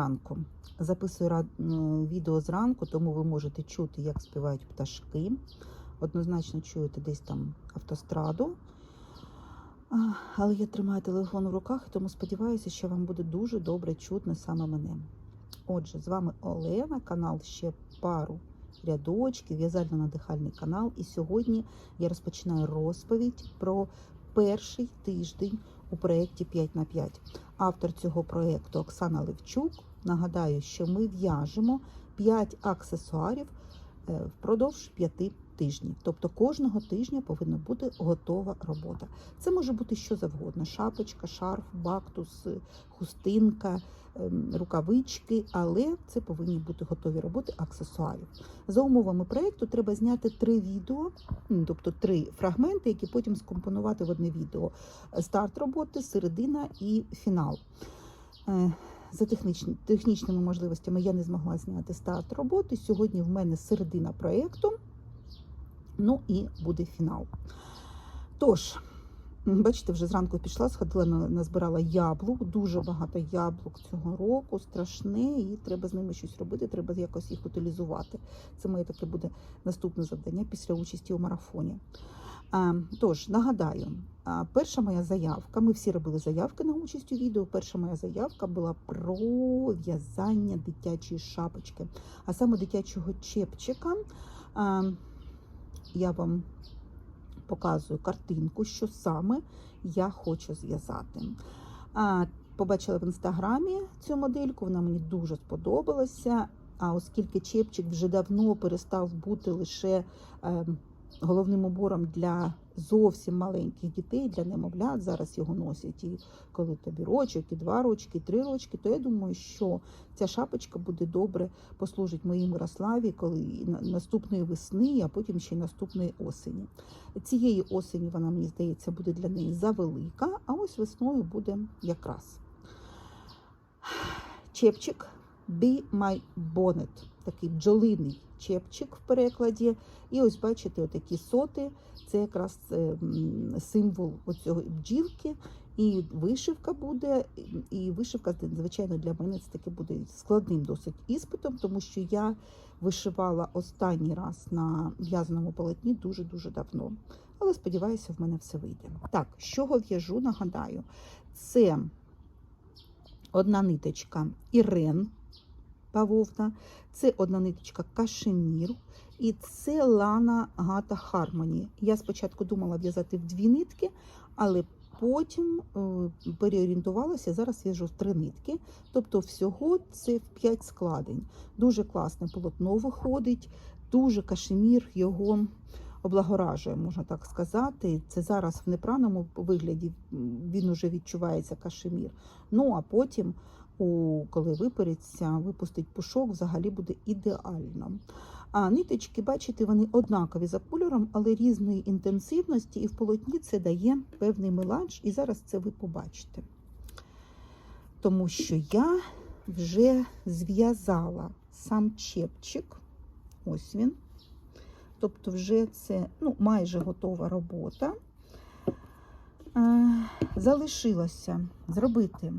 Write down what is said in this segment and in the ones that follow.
ранку. Записую відео зранку, тому ви можете чути, як співають пташки. Однозначно чуєте десь там автостраду. Але я тримаю телефон в руках, тому сподіваюся, що вам буде дуже добре чутно саме мене. Отже, з вами Олена, канал ще пару рядочків, в'язально-надихальний канал. І сьогодні я розпочинаю розповідь про перший тиждень у проєкті 5 на 5. Автор цього проєкту Оксана Левчук. Нагадаю, що ми в'яжемо 5 аксесуарів е, впродовж 5 тижнів. Тобто кожного тижня повинна бути готова робота. Це може бути що завгодно: шапочка, шарф, бактус, е, хустинка, ем, рукавички, але це повинні бути готові роботи аксесуарів. За умовами проєкту треба зняти три відео, тобто три фрагменти, які потім скомпонувати в одне відео: старт роботи, середина і фінал. За технічні, технічними можливостями я не змогла зняти старт роботи. Сьогодні в мене середина проєкту, ну і буде фінал. Тож, бачите, вже зранку пішла, сходила, на- назбирала яблук, дуже багато яблук цього року, страшне, і треба з ними щось робити, треба якось їх утилізувати. Це моє таке буде наступне завдання після участі у марафоні. А, Тож, нагадаю, перша моя заявка, ми всі робили заявки на участь у відео. Перша моя заявка була про в'язання дитячої шапочки, а саме дитячого чепчика. Я вам показую картинку, що саме я хочу зв'язати. Побачила в інстаграмі цю модельку, вона мені дуже сподобалася. А оскільки чепчик вже давно перестав бути лише е, головним убором для зовсім маленьких дітей, для немовлят, зараз його носять і коли тобі рочок, і два рочки, і три рочки, то я думаю, що ця шапочка буде добре послужить моїй Мирославі, коли наступної весни, а потім ще й наступної осені. Цієї осені вона, мені здається, буде для неї завелика, а ось весною буде якраз. Чепчик Be My Bonnet, такий бджолиний чепчик в перекладі. І ось бачите, отакі соти. Це якраз е, символ оцього бджілки. І вишивка буде, і вишивка, звичайно, для мене це таки буде складним досить іспитом, тому що я вишивала останній раз на в'язаному полотні дуже-дуже давно. Але сподіваюся, в мене все вийде. Так, з чого в'яжу, нагадаю, це одна ниточка Ірен бавовна, це одна ниточка кашемір, і це лана Гата Хармоні. Я спочатку думала в'язати в дві нитки, але потім е, переорієнтувалася. Зараз в'яжу в три нитки. Тобто, всього це в п'ять складень. Дуже класне полотно виходить, дуже кашемір його облагоражує, можна так сказати. Це зараз в непраному вигляді він уже відчувається кашемір. Ну а потім, у, коли випереться, випустить пушок, взагалі буде ідеально. А ниточки, бачите, вони однакові за кольором, але різної інтенсивності, і в полотні це дає певний меланж, і зараз це ви побачите. Тому що я вже зв'язала сам чепчик. Ось він. Тобто, вже це ну, майже готова робота. Е, Залишилося зробити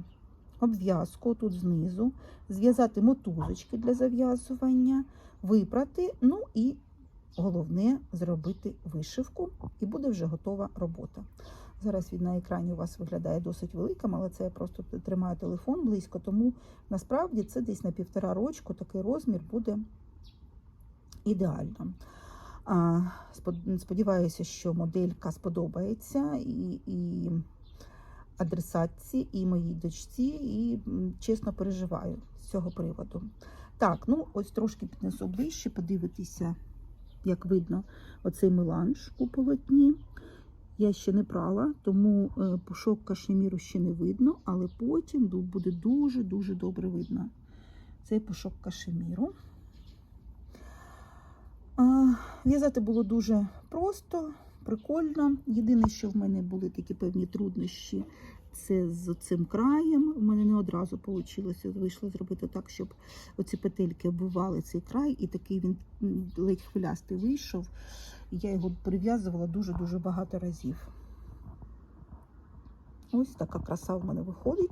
обв'язку тут знизу, зв'язати мотузочки для зав'язування, випрати, ну і головне зробити вишивку, і буде вже готова робота. Зараз він на екрані у вас виглядає досить великим, але це я просто тримаю телефон близько, тому насправді це десь на півтора рочку такий розмір буде ідеально. Сподіваюся, що моделька сподобається і, і адресатці, і моїй дочці, і чесно переживаю з цього приводу. Так, ну ось трошки піднесу ближче, подивитися, як видно, оцей меланж у полотні. Я ще не прала, тому е, пушок кашеміру ще не видно, але потім буде дуже-дуже добре видно цей пушок кашеміру. В'язати було дуже просто, прикольно. Єдине, що в мене були такі певні труднощі, це з цим краєм. У мене не одразу вийшло, вийшло зробити так, щоб оці петельки оббивали цей край, і такий він ледь хвилястий вийшов. Я його прив'язувала дуже-дуже багато разів. Ось така краса в мене виходить.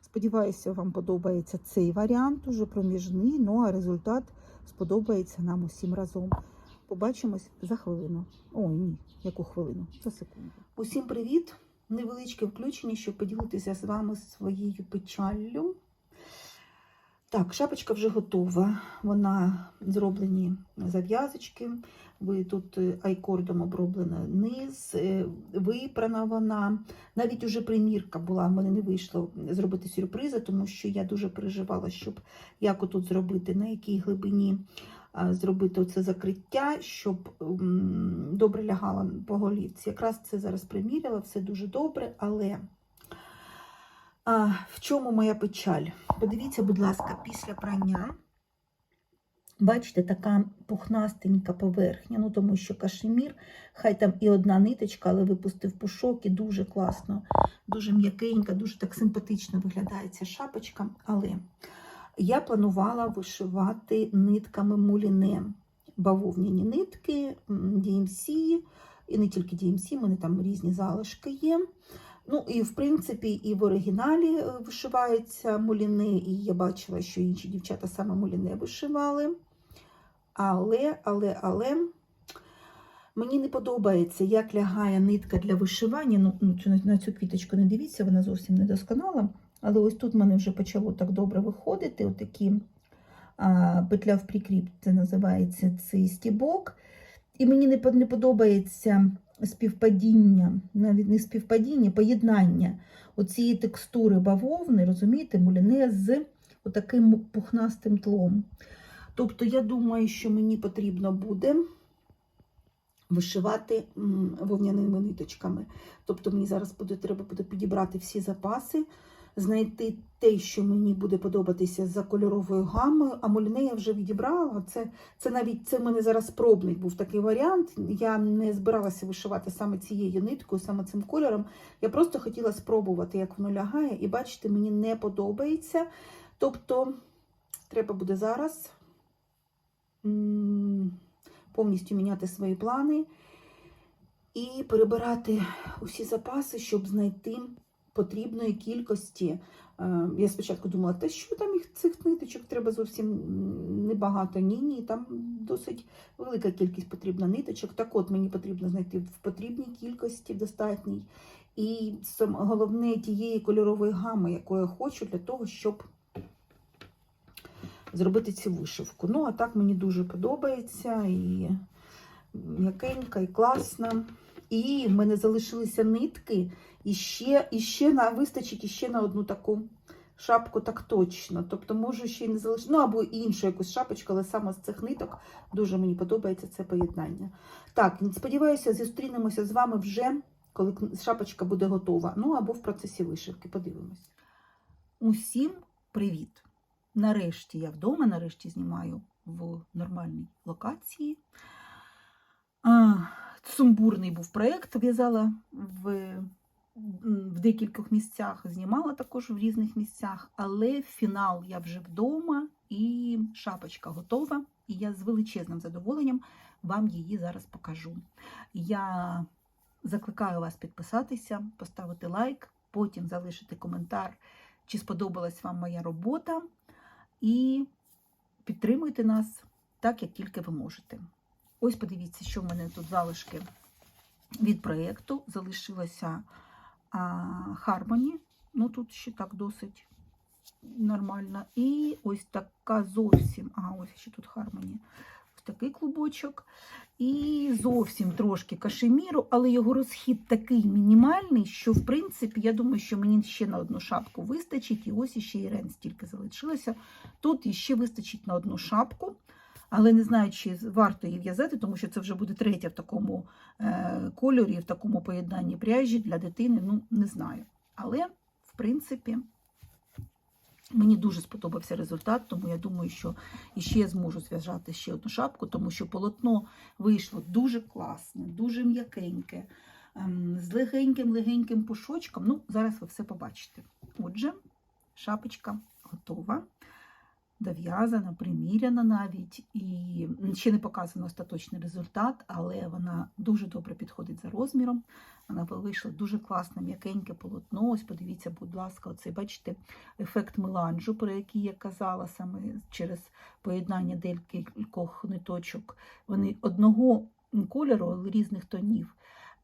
Сподіваюся, вам подобається цей варіант, уже проміжний, ну а результат сподобається нам усім разом. Побачимось за хвилину. Ой, ні, яку хвилину? За секунду. Усім привіт! Невеличке включення, щоб поділитися з вами своєю печаллю. Так, шапочка вже готова. Вона зроблені зав'язочки. Ви тут е, айкордом оброблена низ, е, випрана вона. Навіть уже примірка була, в мене не вийшло зробити сюрпризи, тому що я дуже переживала, щоб як отут зробити, на якій глибині зробити оце закриття, щоб добре лягала по голівці. Якраз це зараз приміряла, все дуже добре, але а, в чому моя печаль? Подивіться, будь ласка, після прання. Бачите, така пухнастенька поверхня, ну тому що кашемір, хай там і одна ниточка, але випустив пушок і дуже класно, дуже м'якенька, дуже так симпатично виглядає ця шапочка. Але я планувала вишивати нитками муліне, бавовняні нитки, DMC, і не тільки DMC, в мене там різні залишки є. Ну і в принципі, і в оригіналі е, вишиваються муліни, і я бачила, що інші дівчата саме муліне вишивали. Але, але, але мені не подобається, як лягає нитка для вишивання. Ну, ну на цю квіточку не дивіться, вона зовсім не досконала. Але ось тут в мене вже почало так добре виходити. Отакі петля в прикріп, це називається цей стібок. І мені не, подобається співпадіння, навіть не співпадіння, поєднання оцієї текстури бавовни, розумієте, муліне з отаким пухнастим тлом. Тобто, я думаю, що мені потрібно буде вишивати вовняними ниточками. Тобто, мені зараз буде, треба буде підібрати всі запаси, знайти те, що мені буде подобатися за кольоровою гамою. А муліне я вже відібрала. Це, це навіть це в мене зараз пробний був такий варіант. Я не збиралася вишивати саме цією ниткою, саме цим кольором. Я просто хотіла спробувати, як воно лягає, і бачите, мені не подобається. Тобто, треба буде зараз повністю міняти свої плани і перебирати усі запаси, щоб знайти потрібної кількості. Е, Я спочатку думала, та що там їх цих ниточок треба зовсім небагато. Ні, ні, там досить велика кількість потрібна ниточок. Так от мені потрібно знайти в потрібній кількості достатній. І головне тієї кольорової гами, яку я хочу, для того, щоб зробити цю вишивку. Ну, а так мені дуже подобається і м'якенька, і класна. І в мене залишилися нитки, і ще, і ще на, вистачить іще на одну таку шапку так точно. Тобто, можу ще й не залишити, ну або іншу якусь шапочку, але саме з цих ниток дуже мені подобається це поєднання. Так, сподіваюся, зустрінемося з вами вже, коли шапочка буде готова. Ну або в процесі вишивки. Подивимось. Усім привіт! Нарешті я вдома, нарешті знімаю в нормальній локації. А, сумбурний був проєкт, в'язала в, в декількох місцях, знімала також в різних місцях, але фінал я вже вдома і шапочка готова. І я з величезним задоволенням вам її зараз покажу. Я закликаю вас підписатися, поставити лайк, потім залишити коментар, чи сподобалась вам моя робота. І підтримуйте нас так, як тільки ви можете. Ось подивіться, що в мене тут залишки від проєкту. Залишилося а, Harmony. Ну тут ще так досить нормально. І ось така зовсім. Ага, ось ще тут Harmony. Такий клубочок. І зовсім трошки кашеміру, але його розхід такий мінімальний, що, в принципі, я думаю, що мені ще на одну шапку вистачить. І ось іще і рен стільки залишилося. Тут іще вистачить на одну шапку. Але не знаю, чи варто її в'язати, тому що це вже буде третя в такому е, кольорі, в такому поєднанні пряжі для дитини. Ну, не знаю. Але, в принципі, мені дуже сподобався результат, тому я думаю, що іще я зможу зв'язати ще одну шапку, тому що полотно вийшло дуже класне, дуже м'якеньке, ем, з легеньким-легеньким пушочком. Ну, зараз ви все побачите. Отже, шапочка готова. Дов'язана, приміряна навіть, і ще не показано остаточний результат, але вона дуже добре підходить за розміром. Вона вийшла дуже класне, м'якеньке полотно. Ось подивіться, будь ласка, оцей, бачите, ефект меланжу, про який я казала саме через поєднання декількох ниточок. Вони одного кольору, але різних тонів.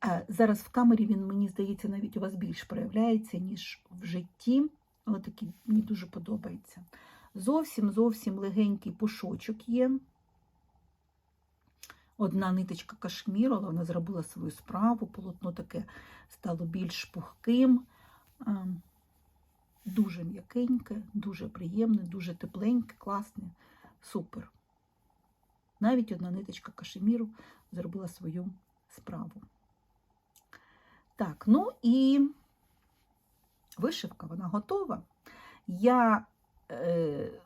Е, Зараз в камері він, мені здається, навіть у вас більш проявляється, ніж в житті. Але такий мені дуже подобається. Зовсім зовсім легенький пушочок є. Одна ниточка кашміру, але вона зробила свою справу. Полотно таке стало більш пухким, дуже м'якеньке, дуже приємне, дуже тепленьке, класне, супер. Навіть одна ниточка кашеміру зробила свою справу. Так, ну і вишивка, вона готова. Я е,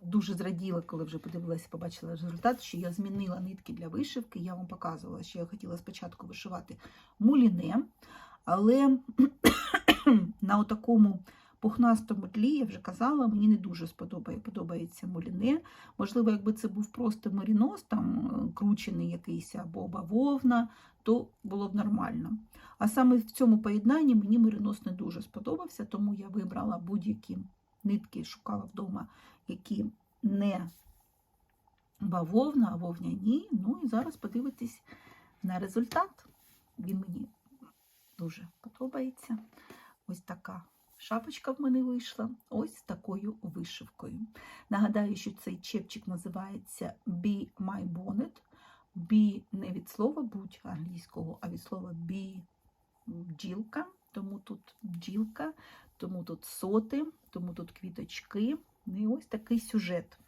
дуже зраділа, коли вже подивилася, побачила результат, що я змінила нитки для вишивки. Я вам показувала, що я хотіла спочатку вишивати муліне, але на такому пухнастому тлі, я вже казала, мені не дуже сподобає, подобається муліне. Можливо, якби це був просто марінос, там е, кручений якийсь або бавовна, то було б нормально. А саме в цьому поєднанні мені меринос не дуже сподобався, тому я вибрала будь-які нитки, шукала вдома, які не бавовна, а вовняні. Ну і зараз подивитись на результат. Він мені дуже подобається. Ось така шапочка в мене вийшла. Ось такою вишивкою. Нагадаю, що цей чепчик називається Be My Bonnet. Be не від слова будь англійського, а від слова be бджілка, тому тут бджілка, тому тут соти, тому тут квіточки. Ну І ось такий сюжет.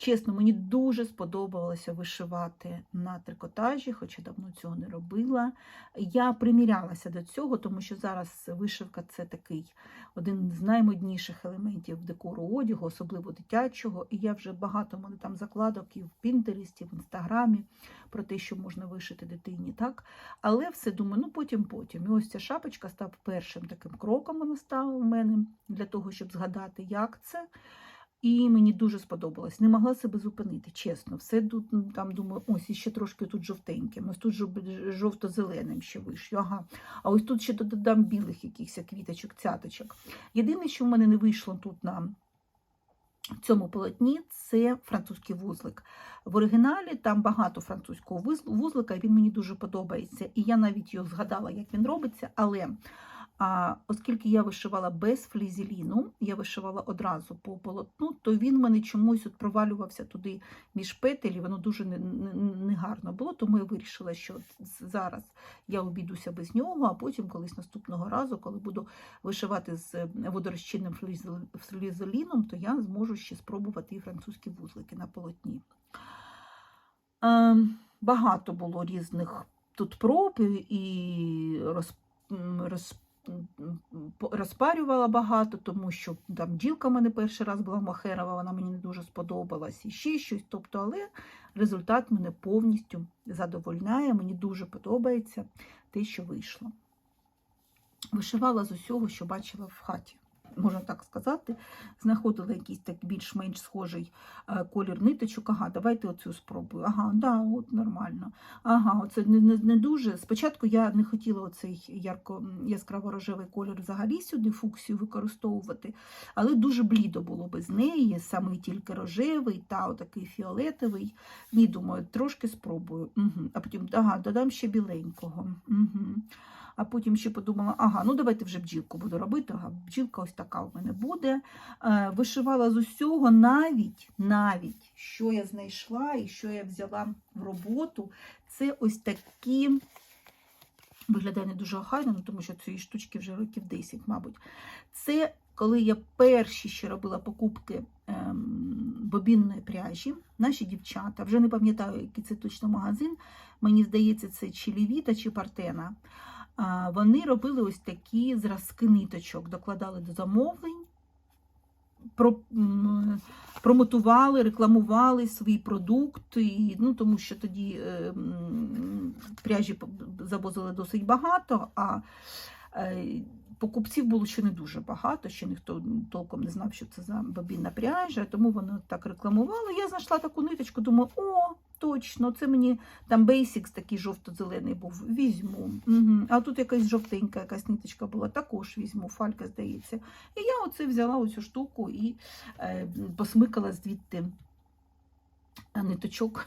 Чесно, мені дуже сподобалося вишивати на трикотажі, хоча давно цього не робила. Я примірялася до цього, тому що зараз вишивка це такий один з наймодніших елементів декору одягу, особливо дитячого. І я вже багато мене там закладок і в Пінтересті, в інстаграмі про те, що можна вишити дитині. так. Але все думаю, ну потім-потім. І ось ця шапочка став першим таким кроком, вона стала в мене для того, щоб згадати, як це. І мені дуже сподобалось. Не могла себе зупинити, чесно. Все тут там думаю, ось іще трошки тут жовтеньким, ось тут жов- жовто-зеленим ще вишлю. Ага. А ось тут ще додам білих якихось квіточок, цяточок. Єдине, що в мене не вийшло тут на цьому полотні, це французький вузлик. В оригіналі там багато французького вузлика, і він мені дуже подобається. І я навіть його згадала, як він робиться, але. А оскільки я вишивала без флізеліну, я вишивала одразу по полотну, то він мене чомусь от провалювався туди між петель, воно дуже негарно не, не було, тому я вирішила, що зараз я обійдуся без нього, а потім колись наступного разу, коли буду вишивати з водорозчинним флізел- флізеліном, то я зможу ще спробувати і французькі вузлики на полотні. Ем, Багато було різних тут проб і роз, м, роз, м, по- розпарювала багато, тому що там ділка в мене перший раз була махерова, вона мені не дуже сподобалась, і ще щось. Тобто, але результат мене повністю задовольняє. Мені дуже подобається те, що вийшло. Вишивала з усього, що бачила в хаті. Можна так сказати, знаходила якийсь так більш-менш схожий е, колір ниточок. Ага, давайте оцю спробую. Ага, да, от нормально. Ага, оце не, не, не дуже. Спочатку я не хотіла оцей ярко яскраво рожевий колір взагалі сюди фуксію використовувати, але дуже блідо було без неї, саме тільки рожевий та отакий фіолетовий. Ні, думаю, трошки спробую. Угу. А потім ага, додам ще біленького. Угу. А потім ще подумала, ага, ну давайте вже бджілку буду робити. Ага, бджілка ось така в мене буде. Е, вишивала з усього, навіть, навіть, що я знайшла і що я взяла в роботу, це ось такі. Виглядає не дуже охайно, ну, тому що цієї штучки вже років 10, мабуть. Це коли я перші ще робила покупки ем, бобінної пряжі, наші дівчата, вже не пам'ятаю, який це точно магазин, мені здається, це чи Лівіта, чи Партена. Вони робили ось такі зразки ниточок, докладали до замовлень, про, промотували, рекламували свій продукт, і, ну, тому що тоді е, пряжі завозили досить багато, а Е, Покупців було ще не дуже багато, ще ніхто толком не знав, що це за бобінна пряжа, тому вони так рекламували. Я знайшла таку ниточку, думаю, о, точно, це мені там Basics такий жовто-зелений був, візьму. Угу. А тут якась жовтенька якась ниточка була, також візьму, фалька, здається. І я оце взяла оцю штуку і е, посмикала звідти ниточок.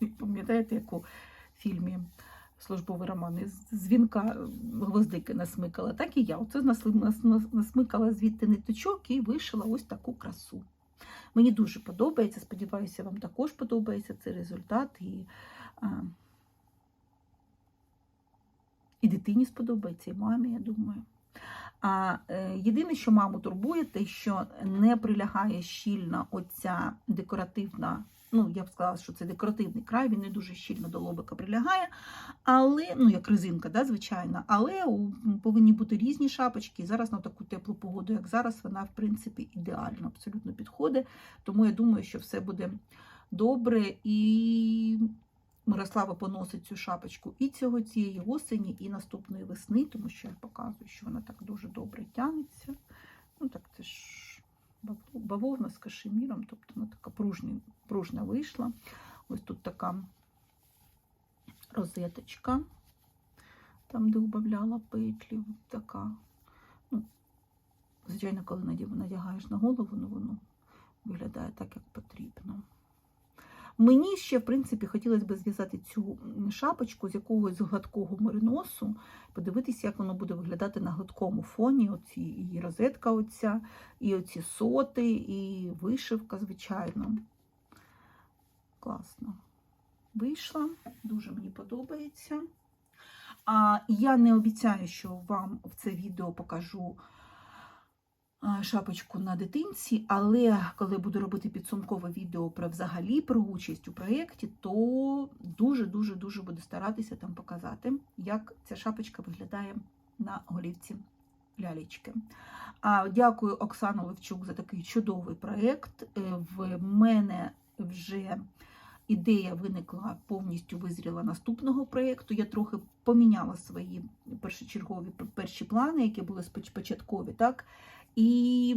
Пам'ятаєте, як у фільмі службовий роман із дзвінка е, гвоздики насмикала, так і я. Оце насмикала звідти ниточок і вишила ось таку красу. Мені дуже подобається. Сподіваюся, вам також подобається цей результат. І, а, і дитині сподобається, і мамі, я думаю. А е, єдине, що маму турбує, те, що не прилягає щільно оця декоративна, ну я б сказала, що це декоративний край, він не дуже щільно до лобика прилягає, але, ну як резинка, да, звичайно, але повинні бути різні шапочки. Зараз на таку теплу погоду, як зараз, вона, в принципі, ідеально, абсолютно підходить. Тому я думаю, що все буде добре. І Мирослава поносить цю шапочку і цього цієї осені, і наступної весни, тому що я показую, що вона так дуже добре тягнеться. Ну так це ж бавовна з кашеміром, тобто вона така пружня, пружня вийшла. Ось тут така розеточка, там, де убавляла петлі, така. Ну, звичайно, коли надягаєш на голову, ну воно виглядає так, як потрібно. Мені ще, в принципі, хотілося б зв'язати цю шапочку з якогось гладкого мериносу, подивитися, як воно буде виглядати на гладкому фоні. Оці і розетка, оця, і оці соти, і вишивка, звичайно. Класно. Вийшла, дуже мені подобається. А я не обіцяю, що вам в це відео покажу шапочку на дитинці, але коли буду робити підсумкове відео про взагалі про участь у проєкті, то дуже-дуже дуже буду старатися там показати, як ця шапочка виглядає на голівці лялечки. А, Дякую Оксану Левчук за такий чудовий проєкт. Е, В мене вже ідея виникла повністю визріла наступного проєкту. Я трохи поміняла свої першочергові перші плани, які були початкові, так? І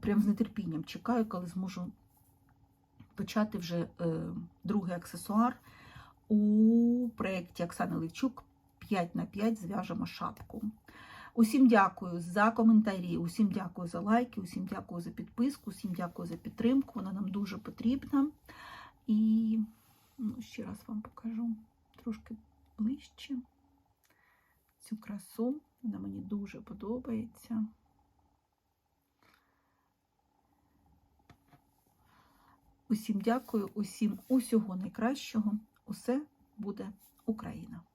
прям з нетерпінням чекаю, коли зможу почати вже е, другий аксесуар у проєкті Оксани Левчук 5 на 5 зв'яжемо шапку. Усім дякую за коментарі, усім дякую за лайки, усім дякую за підписку, усім дякую за підтримку. Вона нам дуже потрібна. І ну, ще раз вам покажу трошки ближче цю красу. Вона мені дуже подобається. Усім дякую, усім усього найкращого. Усе буде Україна!